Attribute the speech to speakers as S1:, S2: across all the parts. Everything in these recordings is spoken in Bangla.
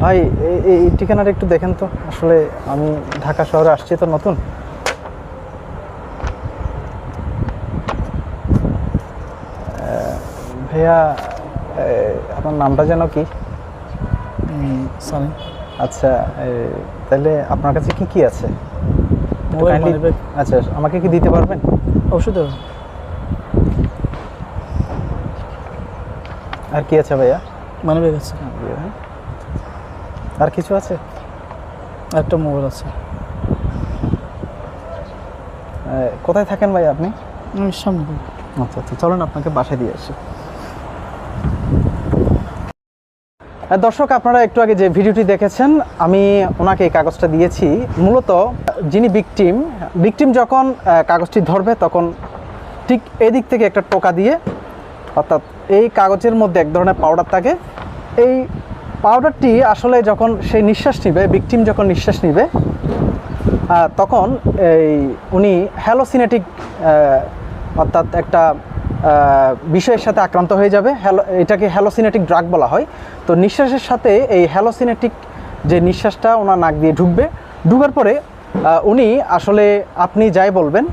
S1: ভাই এই- ঠিকানাটা একটু দেখেন তো। আসলে আমি ঢাকা শহরে আসছি তো নতুন। ভাইয়া আপনার নামটা যেন কি?
S2: সানি।
S1: আচ্ছা তাহলে আপনার কাছে কি কি আছে? আচ্ছা আমাকে কি দিতে পারবেন?
S2: অবশ্যই
S1: আর কি আছে ভাইয়া?
S2: মানি ব্যাগ আছে
S1: আর কিছু আছে?
S2: একটা মোবাইল আছে।
S1: কোথায় থাকেন ভাই আপনি?
S2: আমি সামনে
S1: আচ্ছা আচ্ছা চলুন আপনাকে বাসায় দিয়ে আসি। দর্শক আপনারা একটু আগে যে ভিডিওটি দেখেছেন আমি ওনাকে এই কাগজটা দিয়েছি। মূলত যিনি বিকটিম বিকটিম যখন কাগজটি ধরবে তখন ঠিক এদিক থেকে একটা টোকা দিয়ে অর্থাৎ এই কাগজের মধ্যে এক ধরনের পাউডার থাকে। এই পাউডারটি আসলে যখন সেই নিঃশ্বাস নিবে বিকটিম যখন নিঃশ্বাস নিবে তখন এই উনি হ্যালোসিনেটিক অর্থাৎ একটা বিষয়ের সাথে আক্রান্ত হয়ে যাবে। হ্যালো এটাকে হ্যালোসিনেটিক ড্রাগ বলা হয়। তো নিঃশ্বাসের সাথে এই হ্যালোসিনেটিক যে নিঃশ্বাসটা ওনার নাক দিয়ে ঢুকবে। ঢুকার পরে উনি আসলে আপনি যাই বলবেন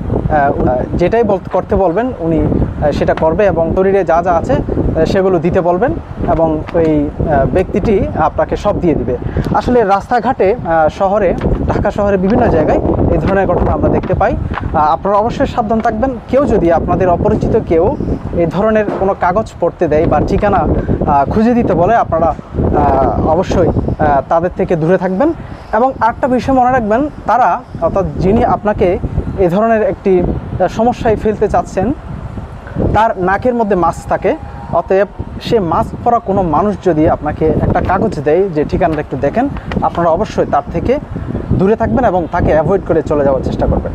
S1: যেটাই করতে বলবেন, উনি সেটা করবে এবং শরীরে যা যা আছে সেগুলো দিতে বলবেন এবং ওই ব্যক্তিটি আপনাকে সব দিয়ে দিবে। আসলে রাস্তাঘাটে শহরে, ঢাকা শহরে বিভিন্ন জায়গায় এই ধরনের ঘটনা আমরা দেখতে পাই। আপনারা অবশ্যই সাবধান থাকবেন। কেউ যদি আপনাদের অপরিচিত কেউ এই ধরনের কোনো কাগজ পড়তে দেয় বা ঠিকানা খুঁজে দিতে বলে, আপনারা অবশ্যই তাদের থেকে দূরে থাকবেন। এবং আরেকটা বিষয় মনে রাখবেন, তারা, অর্থাৎ যিনি আপনাকে এই ধরনের একটি সমস্যায় ফেলতে চাচ্ছেন, তার নাকের মধ্যে মাছ থাকে। অতএব সে মাস্ক পরা কোনো মানুষ যদি আপনাকে একটা কাগজ দেয় যে ঠিকানাটা একটু দেখেন, আপনারা অবশ্যই তার থেকে দূরে থাকবেন এবং তাকে অ্যাভয়েড করে চলে যাওয়ার চেষ্টা করবেন।